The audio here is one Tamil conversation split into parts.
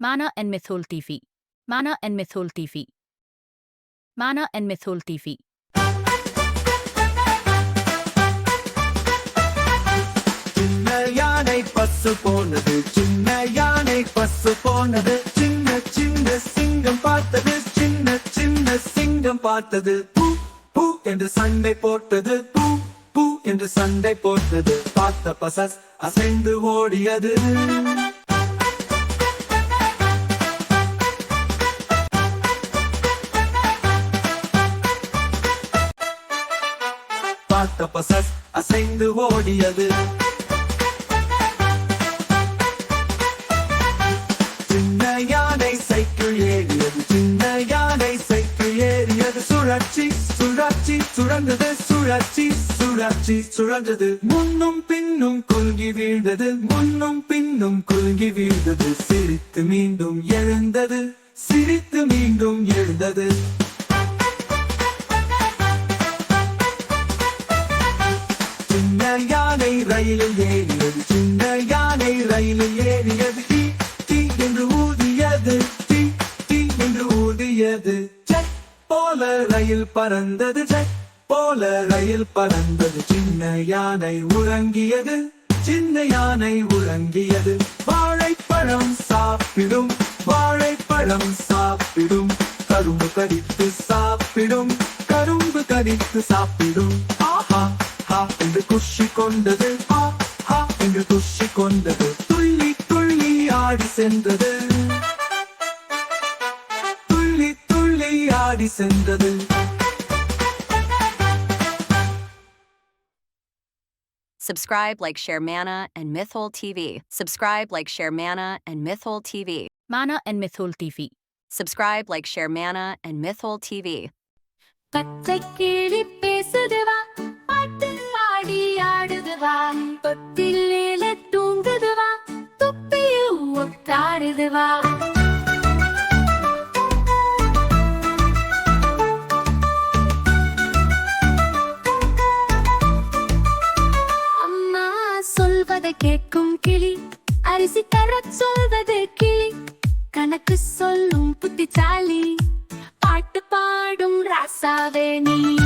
Mana and Mythol TV. Mana and Mythol TV. Mana and Mythol TV. சின்ன யானை பசு போனது சின்ன யானை பசு போனது சின்ன சின்ன சிங்கம் பார்த்தது சின்ன சின்ன சிங்கம் பார்த்தது பூ பூ என்று சண்டை போட்டது பூ பூ என்று சண்டை போட்டது பார்த்த பசஸ் அசைந்து ஓடியது பார்த்த அசைந்து ஓடியது. சின்ன யானை சைக்கிள் ஏறியது சின்ன யானை சைக்கிள் ஏறியது. சுழற்சி சுழற்சி சுழந்தது சுழற்சி சுழற்சி சுழந்தது முன்னும் பின்னும் குலுங்கி வீழ்ந்தது முன்னும் பின்னும் குலுங்கி வீழ்ந்தது. சிரித்து மீண்டும் எழுந்தது சிரித்து மீண்டும் எழுந்தது. ரயில் பறந்தது ஜெட் போல ரயில் பறந்தது. சின்ன யானை உறங்கியது சின்ன யானை உறங்கியது. வாழைப்பழம் சாப்பிடும் வாழைப்பழம் சாப்பிடும். கரும்பு கடித்து சாப்பிடும் கரும்பு கடித்து சாப்பிடும். ஆஹா ஹா என்று குஷி கொண்டது. ஆ ஹா என்று குஷி கொண்டது. துள்ளி துள்ளி ஆடி சென்றது. ஆடி சென்றது Subscribe, like, share Mana and Mythhole TV. Subscribe, like, share Mana and Mythhole TV. Mana and Mythol TV. Subscribe, like, share Mana and Mythhole TV. பச்சை கிளி பேசுதுவா பாட்டு ஆடி ஆடுதுவா தொட்டிலேல தூங்குதுவா துப்பியும் உட்காருதுவா சொல்வது கிளி. கணக்கு சொல்லும் புத்திசாலி. பாட்டு பாடும் ராசாவே நீ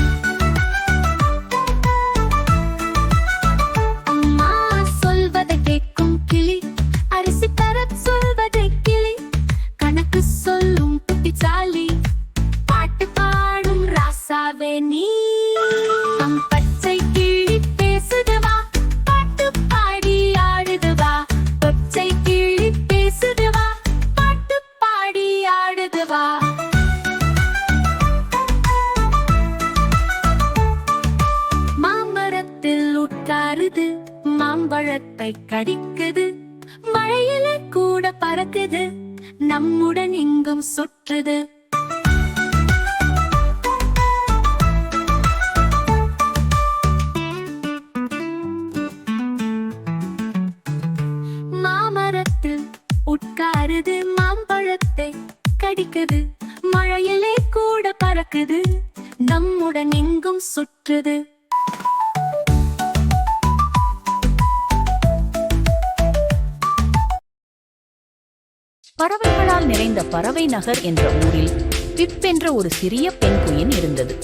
பறவைகளால் நிறைந்த பறவை நகர் என்ற ஊரில் பிப் என்ற ஒரு சிறிய பெண் குயின் இருந்தது.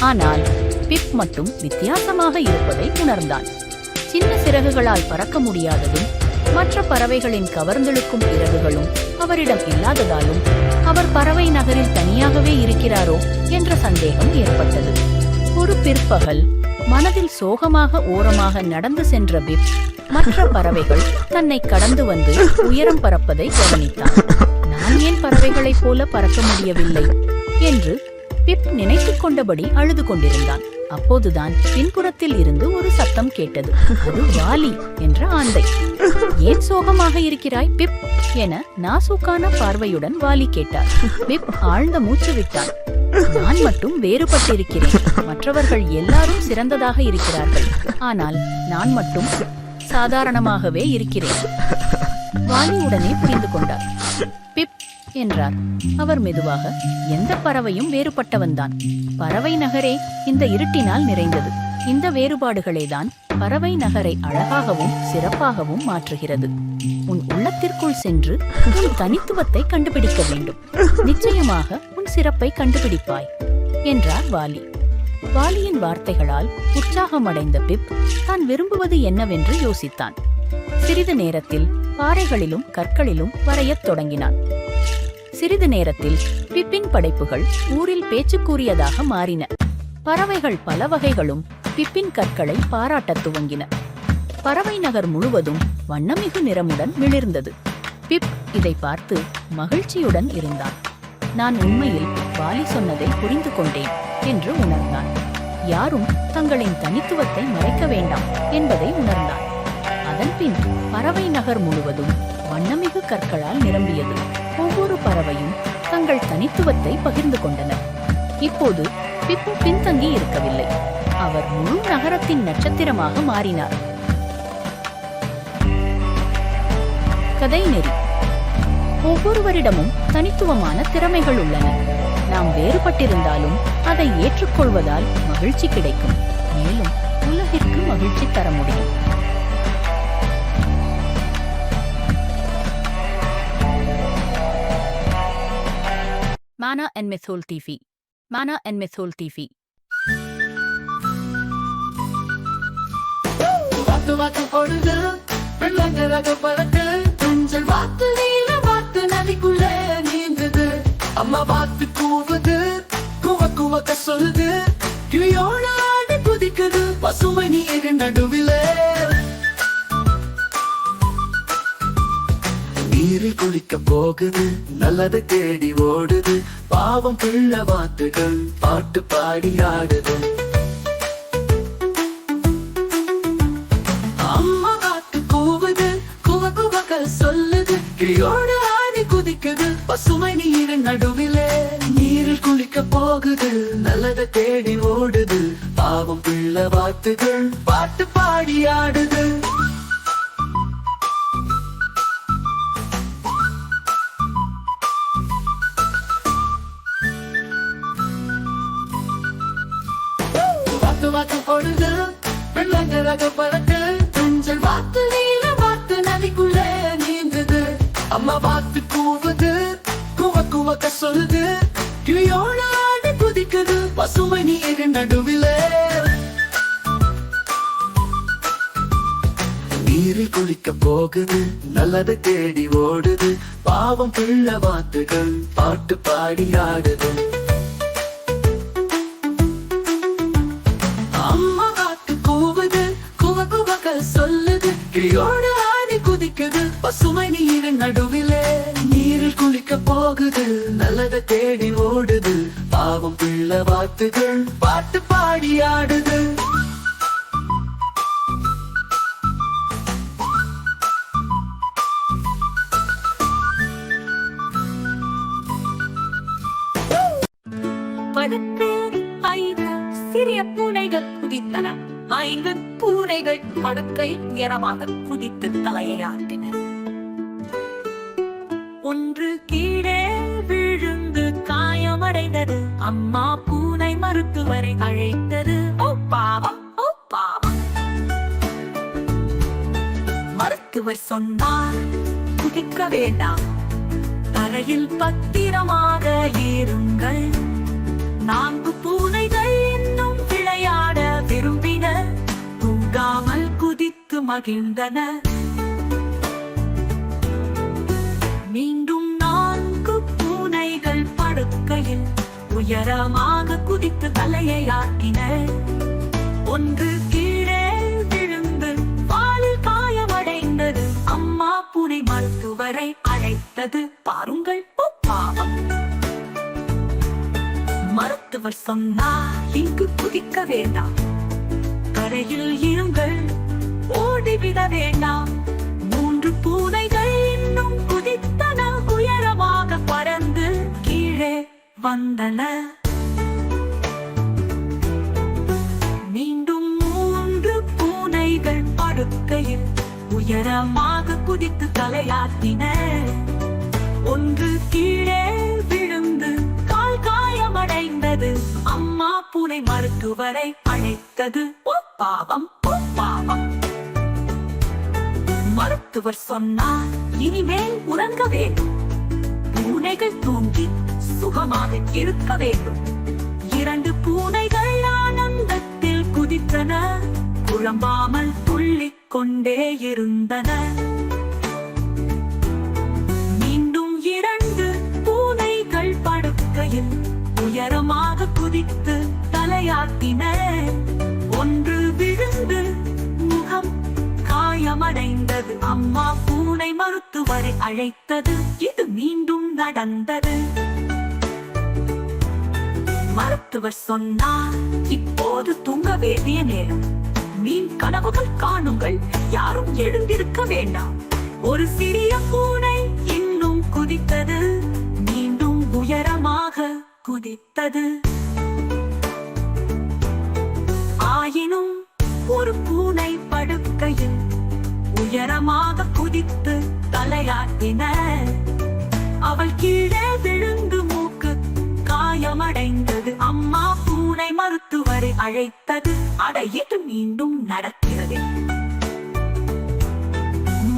ஆனால் பிப் மட்டும் வித்தியாசமாக இருப்பதை உணர்ந்தான். சின்ன சிறகுகளால் பறக்க முடியாததும் மற்ற பறவைகளின் கவர்ந்தெழுக்கும் இறகுகளும் அவரிடம் இல்லாததாலும் அவர் பறவை நகரில் தனியாகவே இருக்கிறாரோ என்ற சந்தேகம் ஏற்பட்டது. ஒரு பிற்பகல் மனதில் சோகமாக ஓரமாக நடந்து சென்ற பிப் மற்ற பறவைகள் தன்னை கடந்து வந்து உயரம் பறப்பதை கவனித்தான். நான் ஏன் பறவைகளைப் போல பறக்க முடியவில்லை? என்று பிப் நினைத்துக் கொண்டபடி அழுது கொண்டிருந்தான். அப்போதுதான் பின்புறத்தில் இருந்து ஒரு சத்தம் கேட்டது. அது வாலி என்ற ஆந்தை. ஏன் சோகமாக இருக்கிறாய் பிப்? என நாசூக்கான பார்வையுடன் வாலி கேட்டார். பிப் ஆழ்ந்த மூச்சு விட்டான். நான் மட்டும் வேறுபட்டிருக்கிறேன். மற்றவர்கள் எல்லாரும் சிறந்ததாக இருக்கிறார்கள். ஆனால் நான் மட்டும் சாதாரணமாகவே இருக்கிறேன். வாலி உடனே புரிந்து கொண்டார். பிப் என்றார். அவர் மெதுவாக எந்த பறவையும் வேறுபட்டவன்தான் பறவை நகரே இந்த இருட்டினால் நிறைந்தது. இந்த வேறுபாடுகளேதான் பறவை நகரை அழகாகவும் சிறப்பாகவும் மாற்றுகிறது. உன் உள்ளத்திற்குள் சென்று உன் தனித்துவத்தை கண்டுபிடிக்க வேண்டும். நிச்சயமாக உன் சிறப்பை கண்டுபிடிப்பாய் என்றார் வாலி. வாலியின் வார்த்தைகளால் உற்சாகமடைந்த பிப் தான் விரும்புவது என்னவென்று யோசித்தான். சிறிது நேரத்தில் பாறைகளிலும் கற்களிலும் வரையத் தொடங்கினான். சிறிது நேரத்தில் பிப்பின் படைப்புகள் ஊரில் பேச்சுக்கூறியதாக மாறின. பறவைகள் பல வகைகளும் பிப்பின் கற்களை பாராட்டத் துவங்கின. பறவை நகர் முழுவதும் வண்ணமிகு நிறமுடன் மிளிர்ந்தது. பிப் இதை பார்த்து மகிழ்ச்சியுடன் இருந்தான். நான் உண்மையில் வாலி சொன்னதை புரிந்து கொண்டேன் என்று உணர்ந்தான். யாரும் தங்களின் தனித்துவத்தை மறைக்க வேண்டாம் என்பதை உணர்ந்தான். அதன்பின் பறவை நகர் முழுவதும் வண்ணமிகு கற்களால் நிரம்பியது. ஒவ்வொரு பறவையும் தங்கள் தனித்துவத்தை பகிர்ந்து கொண்டனர். இப்போது பிப்பு பின்தங்கி இருக்கவில்லை. அவர் முழு நகரத்தின் நட்சத்திரமாக மாறினார். கதை நெறி. ஒவ்வொருவரிடமும் தனித்துவமான திறமைகள் உள்ளன. நாம் வேறுபட்டிருந்தாலும் அதை ஏற்றுக்கொள்வதால் மகிழ்ச்சி கிடைக்கும். மேலும் உலகிற்கு மகிழ்ச்சி தர முடியும். Mana and Mythol TV. Mana and Mythol TV. வாத்து வாத்து பொழுது வெள்ளங்கரக பறக்கு. துஞ்சல் வாத்து நீல வாத்து நதிக்குள்ள நீந்தது. அம்மா பார்த்து கூவுது. குவ குவக்க சொல்லுது. கிளியோட ஆடி குதிக்குது. பசுமை நீர் நடுவிலே. நீரில் போகுது. நல்லதை தேடி ஓடுது. பாவம் பிள்ள வாத்துகள் பாட்டு பாடி ஆடுது. அம்மா காட்டு கூவுது. குவ குவக்க சொல்லுது. கிளியோட ஆடி குதிக்குது. பசுமை நீர் நடுவிலே நீரில் குளிக்க போகுது. நல்லதை தேடி ஓடுது. பாவம் பிள்ளை வாத்துகள் பாட்டு பாடி ஆடுது. வெள்ளங்கரக பறக்கு துஞ்சல் வாத்து நீல வாத்து நதிக்குள்ள நீந்தது. அம்மா பார்த்து கூவுது குவ குவக்க சொல்லுது. கிளியோட ஆடி குதிக்குது. பசுமை நீர் நடுவிலே. நீரில் குளிக்க போகுது நல்லதை தேடி ஓடுது. பாவம் பிள்ளை வாத்துகள் பாட்டு பாடி ஆடுது. கிளியோடு ஆடி குதிக்குது. பசுமை நீர் நடுவிலே நீரில் குளிக்க போகுது. நல்லத தேடி ஓடுது. பாவம் பிள்ளை வாத்துகள் பாட்டு பாடி ஆடுது. படுத்து ஐந்து சிறிய பூனைகள் குதித்தன. ஐந்து பூனைகள் படுக்கை உயரமாக குதித்து தலையை ஆட்டின ஒன்று கீழே விழுந்து காயமடைந்தது. அம்மா பூனை மருத்துவரை அழைத்தது. ஓ பாவம் ஓ பாவம். மருத்துவர் சொன்னார் குதிக்க வேண்டாம். தரையில் பத்திரமாக ஏறுங்கள் நான்கு பூனை குதித்து மகிழ்ந்தன. மீண்டும் நான்கு பூனைகள் படுக்கையில் உயரமாக குதித்து தலையை ஆட்டின. ஒன்று கீழே விழுந்து பாலில் காயமடைந்தது. அம்மா பூனை மருத்துவரை அழைத்தது. பாருங்கள் பாவம். மருத்துவர் சொன்னார் இங்கு குதிக்க வேண்டாம். கரையில் இருங்கள் ஓடிவிட வேண்டாம். மூன்று பூனைகள் இன்னும் குதித்தன உயரமாக பறந்து கீழே வந்தன. மீண்டும் மூன்று பூனைகள் படுக்கையில் உயரமாக குதித்து தலையாட்டின. ஒன்று கீழே விழுந்து கால் காயமடைந்தது. அம்மா பூனை மருத்துவரை அழைத்தது. பாவம். மருத்துவர் சொன்னார் இனிமேல் உறங்க வேண்டும். பூனைகள் தூங்கி சுகமாக இருக்க வேண்டும். இரண்டு பூனைகள் ஆனந்தத்தில் குதித்தன. குழம்பாமல் துள்ளிக் கொண்டே இருந்தன. மீண்டும் இரண்டு பூனைகள் படுக்கையில் உயரமாக குதித்து தலையாட்டின. ஒன்று விழுந்து முகம் நடந்தது அம்மா பூனை மருத்துவரை அழைத்தது. இது மீண்டும் நடந்தது. மருத்துவர் சொன்னார் இப்போது தூங்க வேண்டிய நேரம். மீன் கனவுகள் காணுங்கள். யாரும் எழுந்திருக்க வேண்டாம். ஒரு சிறிய பூனை இன்னும் குதித்தது. மீண்டும் உயரமாக குதித்தது. ஆயினும் ஒரு பூனை படுக்கையில் உயரமாக குதித்து தலையாட்டின. அவள் கீழே விழுந்து மூக்கு காயமடைந்தது. அம்மா பூனை மருத்துவரை அழைத்தது. அடையிட்டு மீண்டும் நடக்கிறது.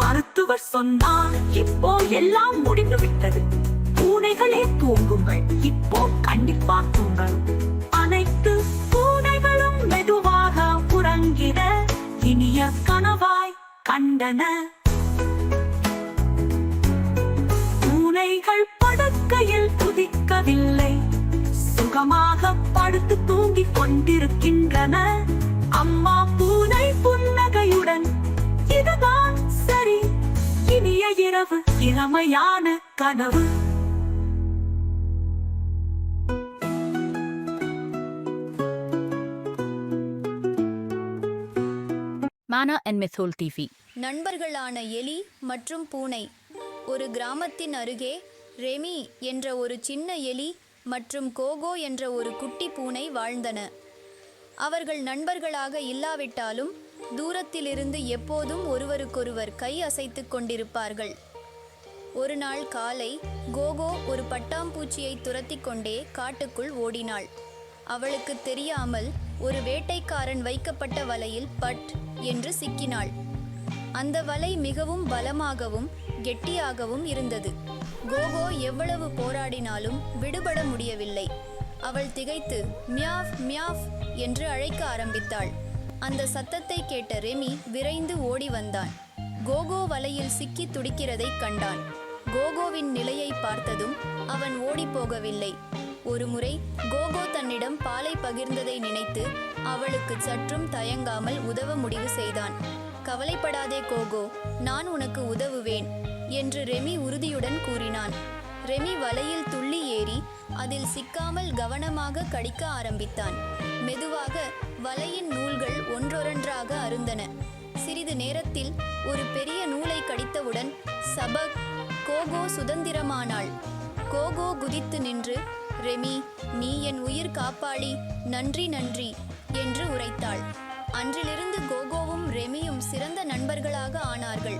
மருத்துவர் சொன்னார் இப்போ எல்லாம் முடிந்து விட்டது பூனைகளே தூங்குங்கள். இப்போ கண்டிப்பா தூங்கள் கண்டன. பூனைகள் படுக்கையில் துதிக்கவில்லை சுகமாக படுத்து தூங்கிக் கொண்டிருக்கின்றன. அம்மா பூனை புன்னகையுடன் இதுதான் சரி. இனிய இரவு இளமையான கனவு. மானா அண்ட் மெத்தோல் டிவி நண்பர்களான எலி மற்றும் பூனை. ஒரு கிராமத்தின் அருகே ரெமி என்ற ஒரு சின்ன எலி மற்றும் கோகோ என்ற ஒரு குட்டி பூனை வாழ்ந்தன. அவர்கள் நண்பர்களாக இல்லாவிட்டாலும் தூரத்திலிருந்து எப்போதும் ஒருவருக்கொருவர் கை அசைத்துக் கொண்டிருப்பார்கள். ஒரு நாள் காலை கோகோ ஒரு பட்டாம்பூச்சியை துரத்திக் கொண்டே காட்டுக்குள் ஓடினாள். அவளுக்கு தெரியாமல் ஒரு வேட்டைக்காரன் வைக்கப்பட்ட வலையில் பட் என்று சிக்கினாள். அந்த வலை மிகவும் பலமாகவும் கெட்டியாகவும் இருந்தது. கோகோ எவ்வளவு போராடினாலும் விடுபட முடியவில்லை. அவள் திகைத்து மியாவ் மியாவ் என்று அழைக்க ஆரம்பித்தாள். அந்த சத்தத்தை கேட்ட ரெமி விரைந்து ஓடி வந்தான். கோகோ வலையில் சிக்கி துடிக்கிறதைக் கண்டான். கோகோவின் நிலையை பார்த்ததும் அவன் ஓடிப்போகவில்லை ஒருமுறை கோகோ தன்னிடம் பாலை பகிர்ந்ததை நினைத்து அவளுக்கு சற்றும் தயங்காமல் உதவ முடிவு செய்தான். கவலைப்படாதே கோகோ நான் உனக்கு உதவுவேன் என்று ரெமி உறுதியுடன் கூறினான். ரெமி வலையில் துள்ளி ஏறி அதில் சிக்காமல் கவனமாக கடிக்க ஆரம்பித்தான். மெதுவாக வலையின் நூல்கள் ஒன்றொன்றாக அருந்தன. சிறிது நேரத்தில் ஒரு பெரிய நூலை கடித்தவுடன் சபக் கோகோ சுதந்திரமானாள். கோகோ குதித்து நின்று ரெமி நீ என் உயிர் காப்பாளி நன்றி நன்றி என்று உரைத்தாள். அன்றிலிருந்து கோகோவும் ரெமியும் சிறந்த நண்பர்களாக ஆனார்கள்.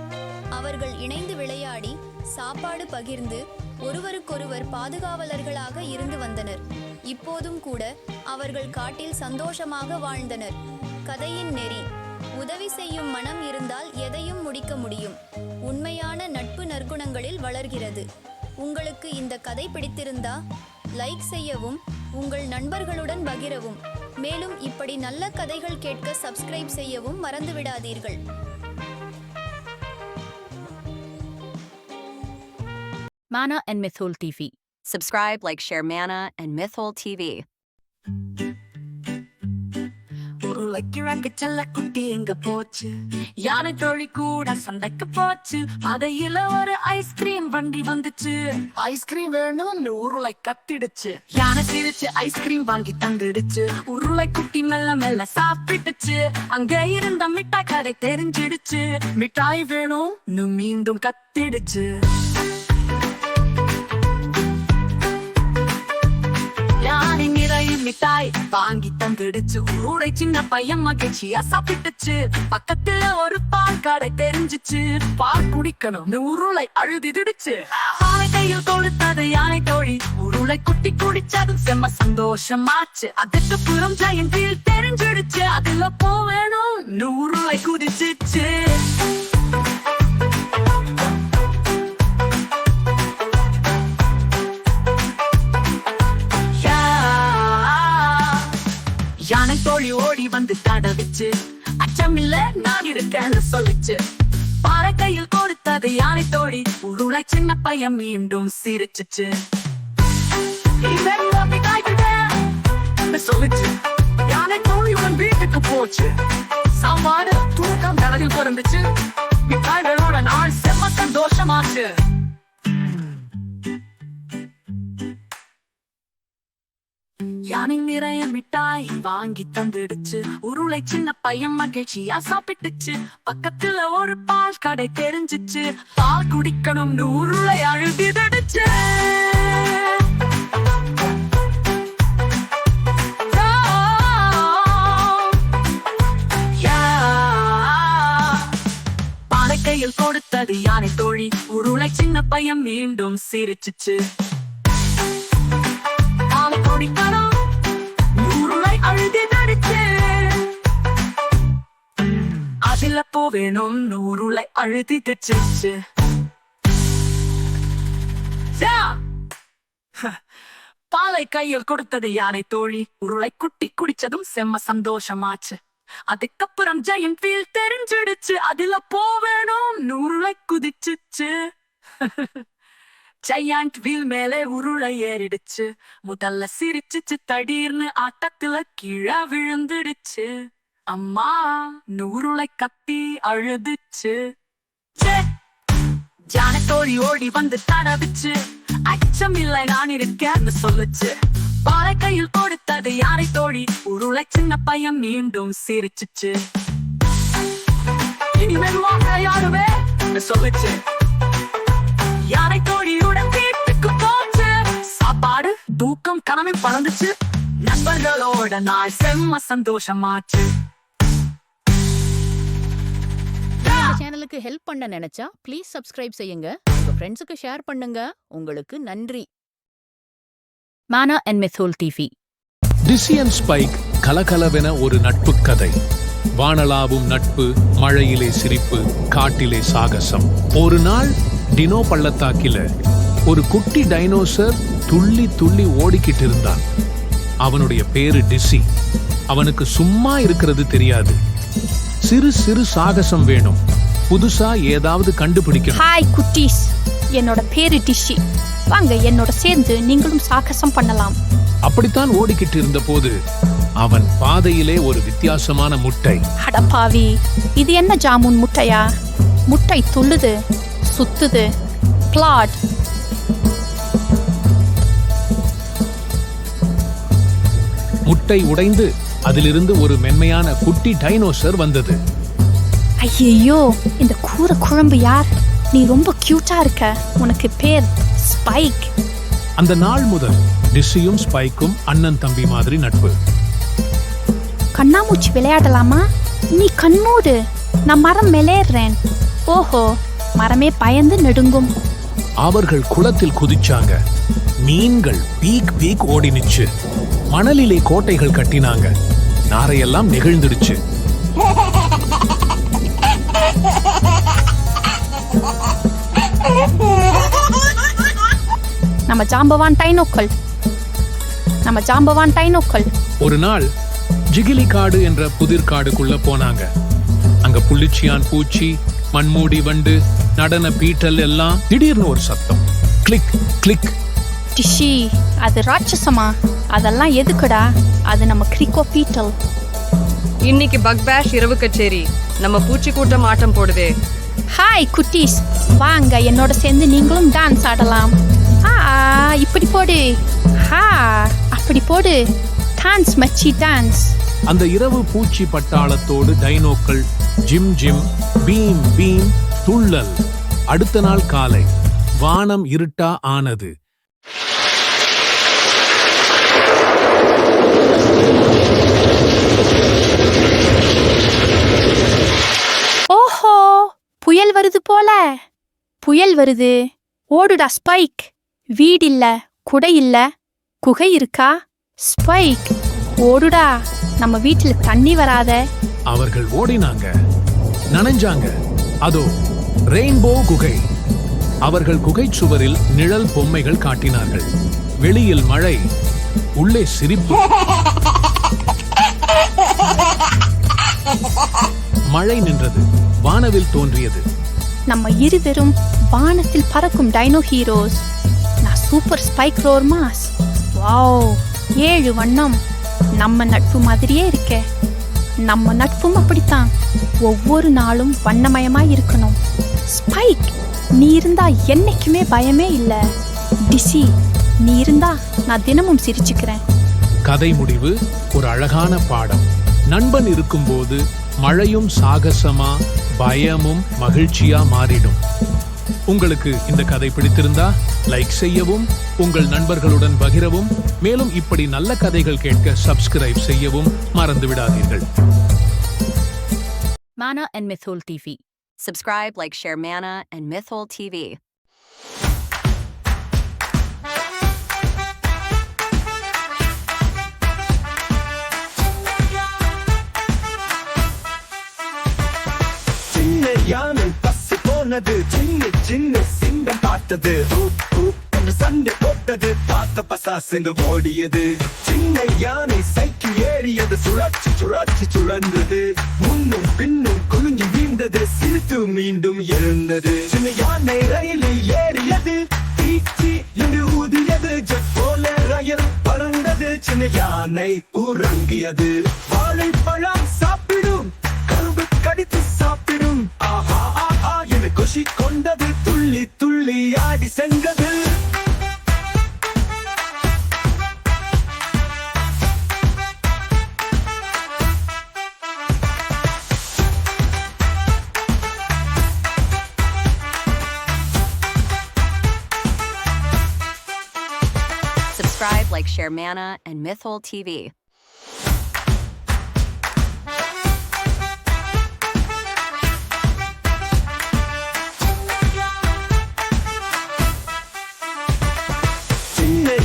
அவர்கள் இணைந்து விளையாடி சாப்பாடு பகிர்ந்து ஒருவருக்கொருவர் பாதுகாவலர்களாக இருந்து வந்தனர். இப்போதும் கூட அவர்கள் காட்டில் சந்தோஷமாக வாழ்ந்தனர். கதையின் நெறி உதவி செய்யும் மனம் இருந்தால் எதையும் முடிக்க முடியும். உண்மையான நட்பு நற்குணங்களில் வளர்கிறது. உங்களுக்கு இந்த கதை பிடித்திருந்தா லைக் செய்யவும் உங்கள் நண்பர்களுடன் பகிரவும். மேலும் இப்படி நல்ல கதைகள் கேட்க சப்ஸ்கிரைப் செய்யவும் மறந்துவிடாதீர்கள். Mana and Mythol TV Subscribe, like, share Mana and Mythol TV. உருளைக்கிழங்கு செல்ல குட்டி எங்க போச்சு? யானை தோழி கூட சண்டைக்கு போச்சு. அதையில ஒரு ஐஸ்கிரீம் வண்டி வந்துச்சு. ஐஸ்கிரீம் வேணும்னு உருளை கத்திடுச்சு. யானை சிரிச்சு ஐஸ்கிரீம் வாங்கி தந்துடுச்சு. உருளை குட்டி மெல்ல மெல்ல சாப்பிட்டுச்சு. அங்க இருந்த மிட்டாய் கடை தெரிஞ்சிடுச்சு. மிட்டாய் வேணும்னு மீண்டும் கத்திடுச்சு. மிட்டாய் வாங்கி தந்துடுச்சு. ஊரை சின்ன பையன் மகிழ்ச்சியா சாப்பிட்டுச்சு. பக்கத்துல ஒரு பால் கடை தெரிஞ்சிச்சு. பால் குடிக்கணும்னு உருளை அழுதிடுச்சு. யானை கையில் கொடுத்தது யானை தோழி. உருளை குட்டி குடிச்சதும் செம்ம சந்தோஷமாச்சு. அதுக்கு புறம் ஜெயின் ஜெயந்தில் தெரிஞ்சிடுச்சு. அதுல போவேணும் உருளை குதிச்சிச்சு. யானை ஓடி வந்து தடவிச்சு. அச்சமில்ல நான் இருக்கேன்னு சொல்லிச்சு. பாறை கையில் கொடுத்தது யானை தோழி. உருளை சின்ன பையன் மீண்டும் சிரிச்சுச்சு. சொல்லிச்சு யானை தோழி உன் வீட்டுக்கு போச்சு. சாம்பாடு தூக்கம் கடலில் பிறந்துச்சு மிட்டாய்களோட நாள் செம்ம சந்தோஷமாச்சு. யானை நிறைய மிட்டாய் வாங்கி தந்துடுச்சு. உருளை சின்ன பையன் மகிழ்ச்சியா சாப்பிட்டுச்சு. பக்கத்துல ஒரு பால் கடை தெரிஞ்சுச்சு. பால் குடிக்கணும்னு உருளை அழுதிடுச்சு பானை கையில் கொடுத்தது யானை தோழி. உருளை சின்ன பையன் மீண்டும் சிரிச்சுச்சு. பால் குடிக்கணும். அதுல போவேணும் உருளை அழுதிடுச்சு பாலை கையில் கொடுத்தது யானை தோழி. உருளை குட்டி குடிச்சதும் செம்ம சந்தோஷமாச்சு. அதுக்கப்புறம் ஜெயின் ஃபீல் தெரிஞ்சிடுச்சு. அதுல போவேணும் நூறுளை குதிச்சுச்சு. ஜெயண்ட் வீல் மேலே உருளை ஏறிடுச்சு. முதல்ல சிரிச்சுச்சு தடீர்னு ஆட்டத்துல கீழே விழுந்துடுச்சு. அம்மா நூறுளை கத்தி அழுதுச்சு. ஜானத்தோடி ஓடி வந்து தடவிச்சு. அச்சம் இல்லை நான் இருக்கேன்னு சொல்லுச்சு. பாலை கையில் கொடுத்தது யாரை தோழி? உருளை சின்ன பையன் மீண்டும் சிரிச்சுச்சு. இனி மெதுவாக யாருமே சொல்லுச்சு. யானை தோழியுடன் வீட்டுக்கு போச்சு? சாப்பாடு தூக்கம் கனவை பறந்துச்சு. நண்பர்களோட நாள் செம்ம சந்தோஷமாச்சு. இந்த சேனலுக்கு ஹெல்ப் பண்ண நினைச்சா ப்ளீஸ் சப்ஸ்கிரைப் செய்யுங்க. உங்க ஃப்ரெண்ட்ஸுக்கு ஷேர் பண்ணுங்க. உங்களுக்கு நன்றி. மானா அண்ட் மெத்தோல் டிவி டிசியன் ஸ்பைக் கலகலவென ஒரு நட்பு கதை. வானலாவும் நட்பு மழையிலே சிரிப்பு காட்டிலே சாகசம். ஒரு நாள் டினோ பள்ளத்தாக்கில ஒரு குட்டி டைனோசர் துள்ளி துள்ளி ஓடிக்கிட்டு இருந்தான். அவனுடைய பேரு டிசி அவனுக்கு சும்மா இருக்கிறது தெரியாது. சிறு சிறு சாகசம் வேணும். புதுசா ஏதாவது கண்டுபிடிக்கணும். ஹாய் குட்டீஸ். என்னோட பேரு டிஷி. வாங்க என்னோட சேர்ந்து நீங்களும் சாகசம் பண்ணலாம். அப்படித்தான் ஓடிக்கிட்டு இருந்த போது அவன் பாதையிலே ஒரு வித்தியாசமான முட்டை. அடப்பாவி இது என்ன ஜாமுன் முட்டையா? முட்டை துள்ளுது சுத்துது பிளாட். முட்டை உடைந்து அதிலிருந்து ஒரு மென்மையான குட்டி டைனோசர் வந்தது. ஐயையோ இந்த கூரை குழம்பு யார்? நீ ரொம்ப கியூட்டா இருக்க. உனக்கு பேர் ஸ்பைக். அந்த நாள் முதல் டிஸ்ஸியும் ஸ்பைக்கும் அண்ணன் தம்பி மாதிரி நட்பு. கண்ணாமூச்சி விளையாடலாமா? நீ கண்மூடு நான் மரம் மேலேறேன். ஓஹோ மரமே பயந்து நெடுங்கும். அவர்கள் குளத்தில் குதிச்சாங்க. மீன்கள் பீக் பீக் ஓடினுச்சு. மணலிலே கோட்டைகள் கட்டினாங்க. நாரையெல்லாம் நெகிழ்ந்துடுச்சு. நம்ம ஜாம்பவான் டைனோக்கள். நம்ம ஜாம்பவான் டைனோக்கள். ஒரு நாள் ஜிகிலி காடு என்ற புதிர் காடுக்குள்ள போனாங்க. அங்க புள்ளிச்சியான் பூச்சி மண்மூடி வண்டு நடன பீட்டல் எல்லாம் திடீர்னு ஒரு சத்தம். Click click. டிஷி அது ராட்சசமா? அதெல்லாம் எதுக்குடா? அது நம்ம கிரிக்கோ பீட்டல் இன்னைக்கு பக் பேஷ் இரவு கச்சேரி. நம்ம பூச்சி கூட்டம் ஆட்டம் போடுதே. ஹாய் குட்டீஸ். வாங்க என்னோட சேர்ந்து நீங்களும் டான்ஸ் ஆடலாம். ஆ இப்படி போடு. ஹா அப்படி போடு. டான்ஸ் மச்சி டான்ஸ் அந்த இரவு பூச்சி பட்டாளத்தோடு டைனோக்கள் ஜிம் ஜிம் பீம் பீம் துள்ளல். அடுத்த நாள் காலை. வானம் இருட்டா ஆனது. ஓஹோ புயல் வருது போல. புயல் வருது. ஓடுடா ஸ்பைக். வீடு இல்ல குடை இல்ல. குகை இருக்கா? ஸ்பைக். ஓடுடா நம்ம வீட்டுல தண்ணி வராத. அவர்கள் ஓடினாங்க. நனைஞ்சாங்க. அதோ ரெயின்போ குகை. அவர்கள் குகை சுவரில் நிழல் பொம்மைகள் காட்டினார்கள். வெளியில் மழை. உள்ளே சிரிப்பு. மழை நின்றது. வானவில் தோன்றியது. நம்ம இருவரும் வானத்தில் பறக்கும் டைனோ ஹீரோஸ் நான் super Spike roar mass wow ஏழு வண்ணம். நம்ம நட்பு மாதிரியே இருக்க. நம்ம நட்பும் அப்படித்தான். ஒவ்வொரு நாளும் வண்ணமயமா இருக்கணும். ஸ்பைக் நீ இருந்தா என்னைக்குமே பயமே இல்லை. டிசி நீ இருந்தா நான் தினமும் சிரிச்சுக்கிறேன். கதை முடிவு ஒரு அழகான பாடம் நண்பன் இருக்கும்போது மழையும் சாகசமா பயமும் மகிழ்ச்சியா மாறிடும் உங்களுக்கு இந்த கதை பிடித்திருந்தா லைக் செய்யவும் உங்கள் நண்பர்களுடன் பகிரவும் மேலும் இப்படி நல்ல கதைகள் கேட்க சப்ஸ்கிரைப் செய்யவும் மறந்து விடாதீர்கள் Mana and Mythol TV. Subscribe, like, share Mana and Mythol TV. சின்ன யானை பசு போனது. சின்ன சின்ன சிங்கம் பார்த்தது. என்று சண்டை போட்டது. பார்த்த பசாசுங்க ஓடியது. சின்ன யானை சைக்கிள் ஏறியது. சுழற்சி சுழற்சி சுழந்தது. முன்னும் பின்னும் குலுங்கி வீழ்ந்தது. சிரித்து மீண்டும் எழுந்தது. சின்ன யானை ரயிலில் ஏறியது. தீச்சி என்று ஊதியது. ஜெட் போல ரயில் பறந்தது. சின்ன யானை உறங்கியது. வாழை குஷி கொண்டது துள்ளி துள்ளி ஆடி சென்றது Subscribe, like, share Mana and Mythol TV.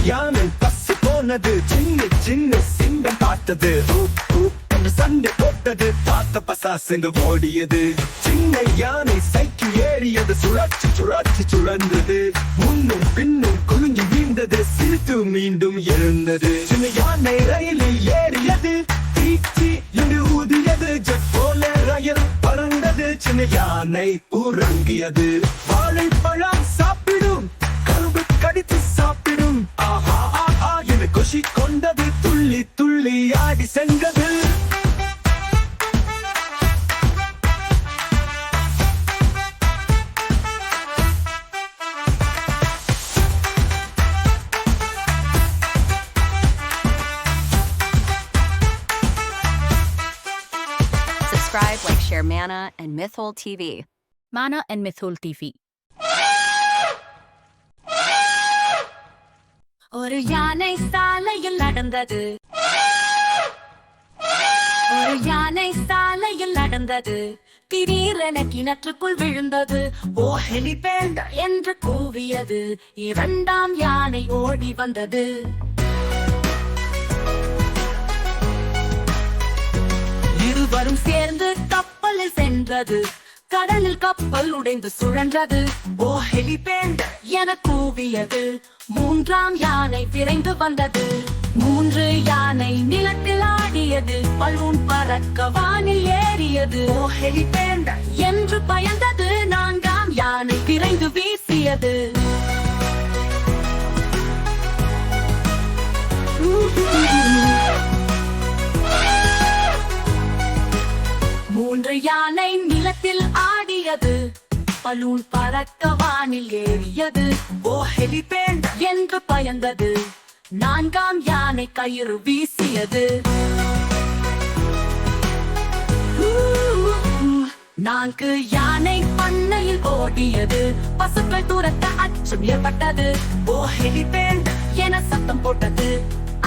யானை பசு போனது சின்ன சின்ன சிங்கம் பார்த்தது. என்று சண்டை போட்டது பார்த்த பசாசுங்க ஓடியது. சின்ன யானை சைக்கிள் ஏறியது சுழற்சி சுழற்சி சுழந்தது முன்னும் பின்னும் குலுங்கி வீழ்ந்தது சிரித்து மீண்டும் எழுந்தது. சின்ன யானை ரயிலில் ஏறியது தீச்சி என்று ஊதியது. ஜெட் போல ரயில் பறந்தது சின்ன யானை உறங்கியது வாழைப்பழம் சாப்பிடும் கரும்பு கடித்து சாப்பிடும். குஷி கொண்டது துள்ளி துள்ளி ஆடி சென்றது Subscribe, like, share Mana and Mythol TV. Mana and Mythol TV. ஒரு யானை சாலையில் நடந்தது. ஒரு யானை சாலையில் நடந்தது. திடீரென கிணற்றுக்குள் விழுந்தது. ஓ ஹெலிபேண்ட் என்று கூவியது. இரண்டாம் யானை ஓடி வந்தது. இருவரும் சேர்ந்து கப்பலில் சென்றது. கடலில் கப்பல் உடைந்து சுழன்றது. ஓ ஹெலிபேண்ட். என கூவியது. மூன்றாம் யானை விரைந்து வந்தது. மூன்று யானை நிலத்தில் ஆடியது. பலூன் பறக்க வானில் ஏறியது. ஓ ஹெலிபேண்ட். என்று பயந்தது நான்காம் யானை விரைந்து வீசியது. மூன்று யானை நிலத்தில் ஆடியது. பலூன் பறக்க வானில் ஏறியது. ஓ ஹெலிபேண்ட் என்று பயந்தது. நான்காம் யானை கயிறு வீசியது. நான்கு யானை பண்ணையில் ஓடியது. பசுக்கள் தூரத்த அச்சம் ஏற்பட்டது. ஓ ஹெலிபேண்ட் என சத்தம் போட்டது.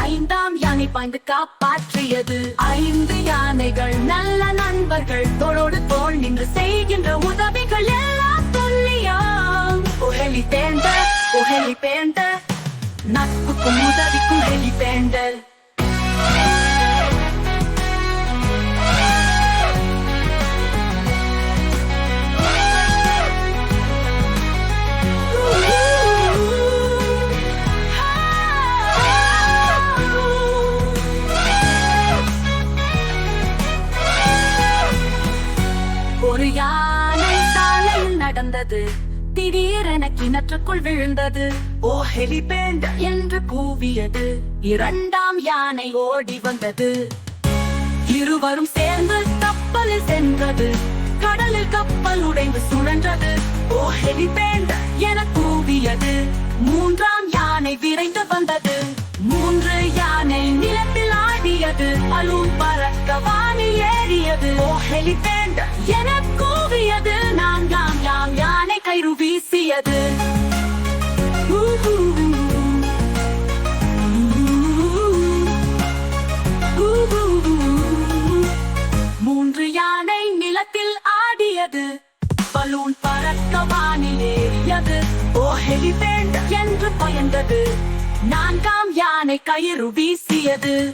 ஐந்தாம் யானை பாய்ந்து காப்பாற்றியது. ஐந்து யானைகள் நல்ல நண்பர்கள் தோளோடு தோல் நின்று செய்கின்ற உதவிகள் எல்லாம் துல்லியம். புகழி பேந்த புகழி பேந்த நட்புக்கும் உதவிக்கும் ஹெலிபேண்டல் வந்தது திடீரென கிணற்றுக்குள் விழுந்தது. ஓ ஹெலிபேண்ட் என்று கூவியது. இரண்டாம் யானை ஓடி வந்தது. இருவரும் சேர்ந்து கப்பலில் சென்றது. கடலில் கப்பல் உடைந்து சுழன்றது. ஓ ஹெலிபேண்ட் என கூவியது. மூன்றாம் யானை விரைந்து வந்தது. மூன்று யானை நிலத்தில் ஆடியது. பலூன் பறக்க வானில் ஏறியது. ஓ ஹெலிபேண்ட் என கூவியது. நான்காம் கயிறு வீசியது. மூன்று யானை நிலத்தில் ஆடியது. பலூன் பறக்க வானில் ஏறியது. ஓ ஹெலிபேண்ட் என்று பயந்தது. நான்காம் யானை கயிறு வீசியது.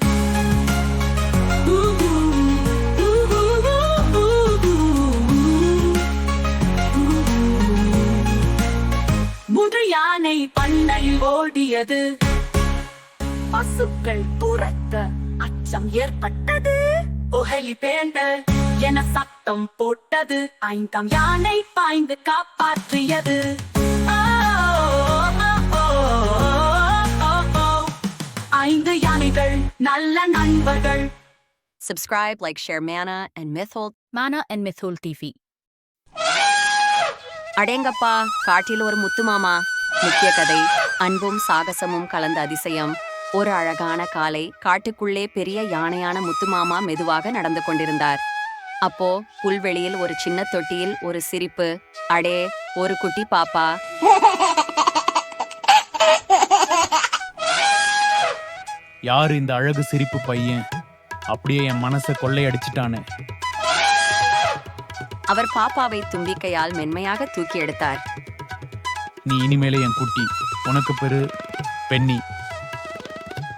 யானை பண்ணையில் ஓடியது. பசுக்கள் துரத்த அச்சம் ஏற்பட்டது. ஒஹலி பேண்ட என சத்தம் போட்டது. ஐந்தாம் யானை பாய்ந்து காப்பாற்றியது. ஆ, ஆ, ஆ, ஆ, ஆ. ஐந்து யானைகள் நல்ல நண்பர்கள். Subscribe, like, share Mana and Mythol. Mana and Mythol TV அடேங்கப்பா காட்டில் ஒரு முத்து மாமா. முக்கிய கதை அன்பும் சாகசமும் கலந்த அதிசயம். ஒரு அழகான காலை காட்டுக்குள்ளே பெரிய யானையான முத்துமாமா மெதுவாக நடந்து கொண்டிருந்தார். அப்போ புல்வெளியில் ஒரு சின்ன தொட்டியில் ஒரு சிரிப்பு அடே ஒரு குட்டி பாப்பா. யாரு இந்த அழகு சிரிப்பு பையன்? அப்படியே என் மனசை கொள்ளையடிச்சிட்டானே. அவர் பாப்பாவை தும்பிக்கையால் மென்மையாக தூக்கி எடுத்தார். நீ இனிமேலே என் குட்டி. உனக்கு பெரு பெண்ணி.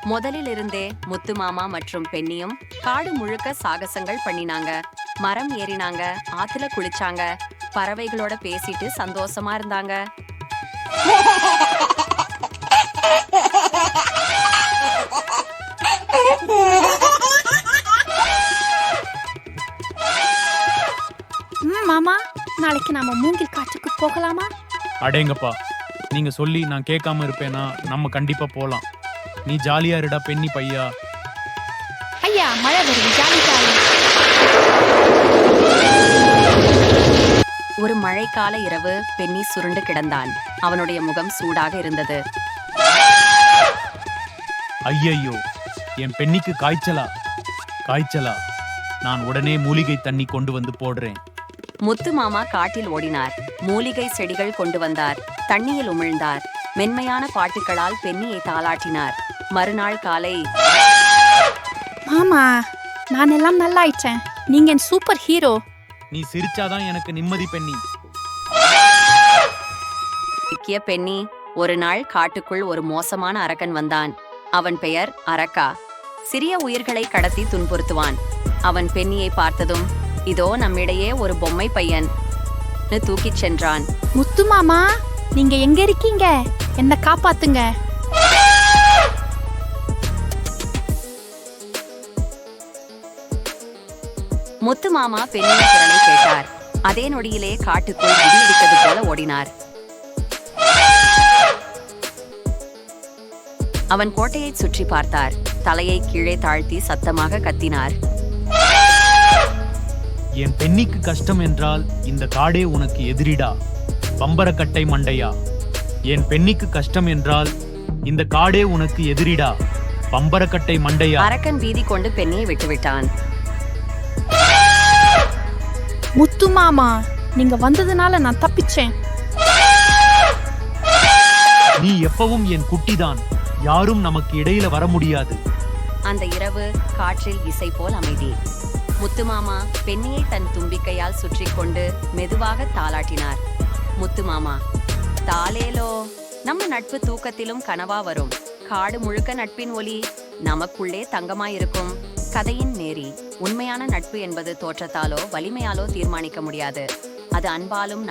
முதலில் இருந்தே முத்து மாமா மற்றும் பெண்ணியும் காடு முழுக்க சாகசங்கள் பண்ணினாங்க. மரம் ஏறினாங்க ஆத்துல குளிச்சாங்க. பறவைகளோட பேசிட்டு சந்தோஷமா இருந்தாங்க. மாமா. நாளைக்கு நாம மூங்கில் காட்டுக்கு போகலாமா? அடேங்கப்பா நீங்க சொல்லி நான் கேட்காம இருப்பேனா நம்ம கண்டிப்பா போலாம். நீ ஜாலியா இருடா பெண்ணி பையா. ஐயா மழை வருது ஜாலி ஜாலி. ஒரு மழைக்கால இரவு பெண்ணி சுருண்டு கிடந்தான். அவனுடைய முகம் சூடாக இருந்தது. ஐயையோ என் பெண்ணிக்கு காய்ச்சலா? காய்ச்சலா? நான் உடனே மூலிகை தண்ணி கொண்டு வந்து போடுறேன். முத்து மாமா காட்டில் ஓடினார். மூலிகை செடிகள் கொண்டு வந்தார். தண்ணியில் உமிழ்ந்தார். மென்மையான பாட்டுகளால் பெண்ணியை தாளாட்டினார் மறுநாள் காலை மாமா நான் எல்லாம் நல்லா ஆயிட்டேன் நீங்க என் சூப்பர் ஹீரோ. நீ சிரிச்சாதான் எனக்கு நிம்மதி பெண்ணி. சிக்கிய பெண்ணி ஒரு நாள் காட்டுக்குள் ஒரு மோசமான அரக்கன் வந்தான். அவன் பெயர் அரக்கா. சிறிய உயிர்களை கடத்தி துன்புறுத்துவான். அவன் பெண்ணியை பார்த்ததும் இதோ நம்மிடையே ஒரு பொம்மை பையன். தூக்கிச் சென்றான். முத்து மாமா நீங்க எங்க இருக்கீங்க? என்ன காப்பாத்துங்க. முத்து மாமா பெண்ணின் குரலை கேட்டார். அதே நொடியிலே காட்டுக்குள் இடி இடித்தது போல ஓடினார். அவன் கோட்டையை சுற்றி பார்த்தார். தலையை கீழே தாழ்த்தி சத்தமாக கத்தினார். என் பெண்ணிக்கு கஷ்டம் என்றால் இந்த காடே உனக்கு எதிரிடா. பம்பரக்கட்டை மண்டையா. என் பெண்ணிக்கு கஷ்டம் என்றால் இந்த காடே உனக்கு எதிரிடா. பம்பரக்கட்டை மண்டையா. அரக்கன் பீதி கொண்டு பெண்ணியை விட்டுவிட்டான். முத்து மாமா நீங்க வந்ததுனால நான் தப்பிச்சேன். நீ எப்பவும் என் குட்டிதான். யாரும் நமக்கு இடையில வர முடியாது. அந்த இரவு காற்றில் இசை போல் அமைதி. முத்துமாமா பெண்ணியை தன் தும்பிக்கையால் சுற்றி கொண்டு மெதுவாக தாளாட்டினார். முத்துமாமா தாலேலோ நம்ம நட்பு தூக்கத்திலும் கனவா வரும். காடு முழுக்க நட்பின் ஒலி. நமக்குள்ளே தங்கமாயிருக்கும். கதையின் நேரி. உண்மையான நட்பு என்பது தோற்றத்தாலோ வலிமையாலோ தீர்மானிக்க முடியாது. அது அன்பாலும்